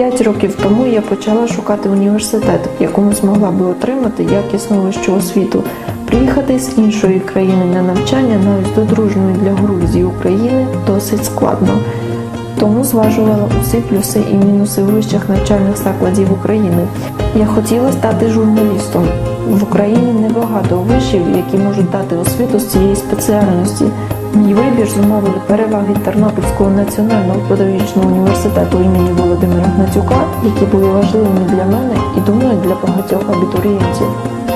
П'ять років тому я почала шукати університет, в якому змогла би отримати якісну вищу освіту. Приїхати з іншої країни на навчання, навіть до дружної для Грузії України, досить складно. Тому зважувала усі плюси і мінуси вищих навчальних закладів України. Я хотіла стати журналістом. В Україні небагато вишів, які можуть дати освіту з цієї спеціальності. Мій вибір зумовили переваги Тернопільського національного педагогічного університету імені Володимира Гнатюка, які були важливими для мене і думаю для багатьох абітурієнтів.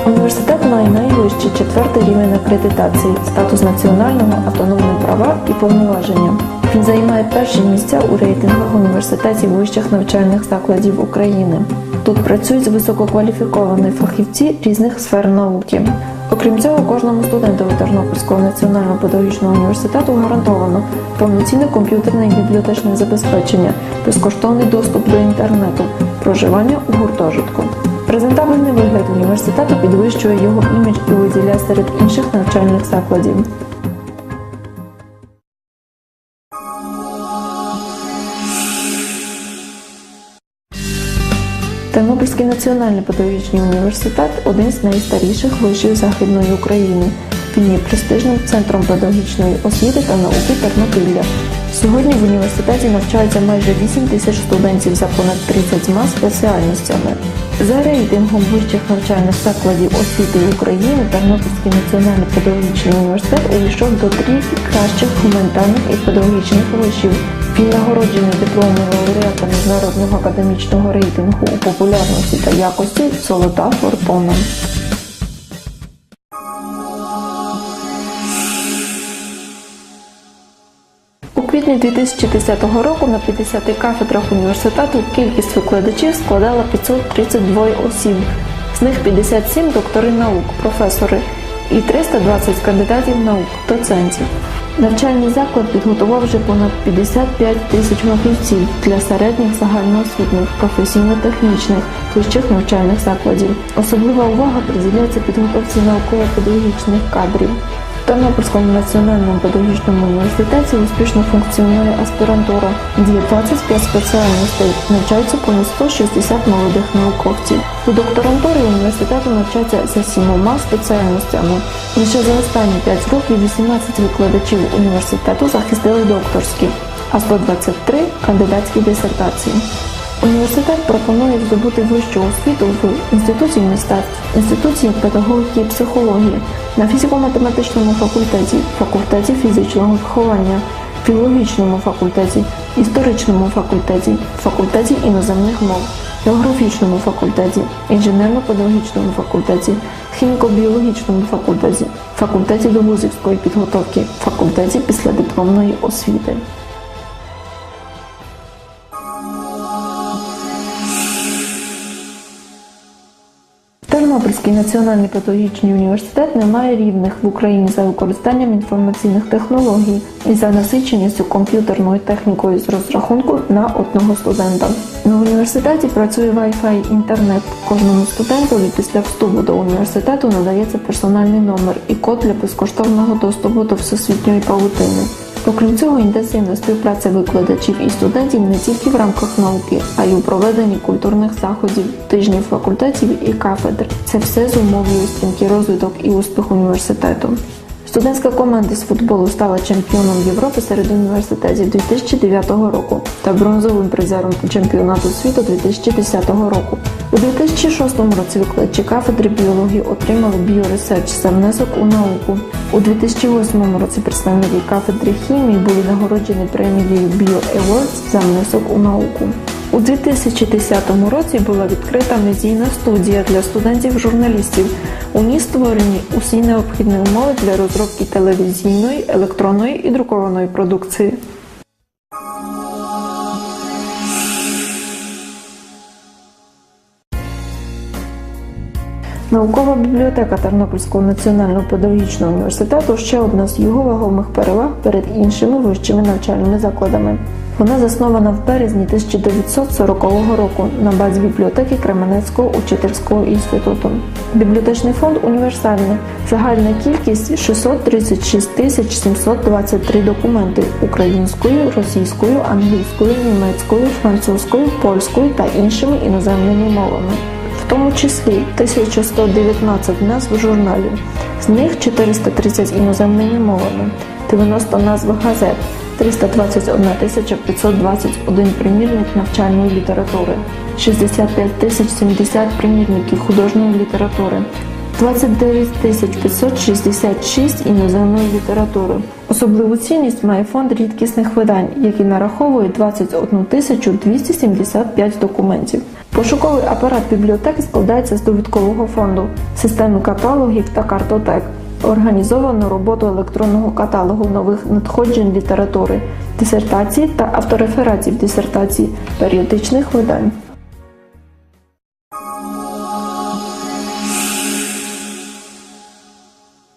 Університет має найвищий четвертий рівень акредитації, статус національного, автономні права і повноваження. Він займає перші місця у рейтингах університетів вищих навчальних закладів України. Тут працюють висококваліфіковані фахівці різних сфер науки. Окрім цього, кожному студентові Тернопільського національного педагогічного університету гарантовано повноцінне комп'ютерне і бібліотечне забезпечення, безкоштовний доступ до інтернету, проживання у гуртожитку. Презентабельний вигляд університету підвищує його імідж і виділяє серед інших навчальних закладів. Тернопільський національний педагогічний університет один з найстаріших вишів Західної України. Він є престижним центром педагогічної освіти та науки Тернопілля. Сьогодні в університеті навчається майже 8 тисяч студентів за понад 30 спеціальностями. За рейтингом вищих навчальних закладів освіти України Тернопільський національний педагогічний університет увійшов до трійки кращих гуманітарних і педагогічних вишів. Він нагороджений лауреата міжнародного академічного рейтингу у популярності та якості Золота фортуна. У квітні 2010 року на 50 кафедрах університету кількість викладачів складала 532 осіб, з них 57 доктори наук, професори і 320 кандидатів наук, доцентів. Навчальний заклад підготував вже понад 55 тисяч фахівців для середніх загальноосвітніх, професійно-технічних, вищих навчальних закладів. Особлива увага приділяється підготовці науково-педагогічних кадрів. Тернопільському національному педагогічному університеті успішно функціонує аспірантура, діє 25 спеціальностей, навчаються понад 160 молодих науковців. У докторантурі університету навчаються за сімома спеціальностями. Лише за останні 5 років 18 викладачів університету захистили докторські, а 123 кандидатські дисертації. Університет пропонує здобути вищу освіту в інституті мистецтв, інституті педагогіки і психології, на фізико-математичному факультеті, факультеті фізичного виховання, філологічному факультеті, історичному факультеті, факультеті іноземних мов, географічному факультеті, інженерно-педагогічному факультеті, хіміко-біологічному факультеті, факультеті довузівської підготовки, факультеті післядипломної освіти. Тернопільський національний педагогічний університет не має рівних в Україні за використанням інформаційних технологій і за насиченістю комп'ютерною технікою з розрахунку на одного студента. На університеті працює Wi-Fi інтернет. Кожному студентові після вступу до університету надається персональний номер і код для безкоштовного доступу до всесвітньої павутини. Окрім цього, інтенсивна співпраця викладачів і студентів не тільки в рамках науки, а й у проведенні культурних заходів, тижнів факультетів і кафедр. Це все зумовлює стрімкий розвиток і успіх університету. Студентська команда з футболу стала чемпіоном Європи серед університетів 2009 року та бронзовим призером чемпіонату світу 2010 року. У 2006 році викладачі кафедри біології отримали біоресерч за внесок у науку. У 2008 році представники кафедри хімії були нагороджені премією Bio Awards за внесок у науку. У 2010 році була відкрита медійна студія для студентів-журналістів. У ній створені усі необхідні умови для розробки телевізійної, електронної і друкованої продукції. Наукова бібліотека Тернопільського національного педагогічного університету ще одна з його вагомих переваг перед іншими вищими навчальними закладами. Вона заснована в березні 1940 року на базі бібліотеки Кременецького учительського інституту. Бібліотечний фонд універсальний. Загальна кількість 636 тисяч 723 документи українською, російською, англійською, німецькою, французькою, польською та іншими іноземними мовами в тому числі 1119 назв журналів, з них 430 іноземними мовами, 90 назв газет, 321 521 примірник навчальної літератури, 65 тисяч 70 примірників художньої літератури. 29 566 іноземної літератури. Особливу цінність має фонд рідкісних видань, який нараховує 21 275 документів. Пошуковий апарат бібліотеки складається з довідкового фонду, системи каталогів та картотек, організовану роботу електронного каталогу нових надходжень літератури, дисертацій та авторефератів дисертацій, періодичних видань.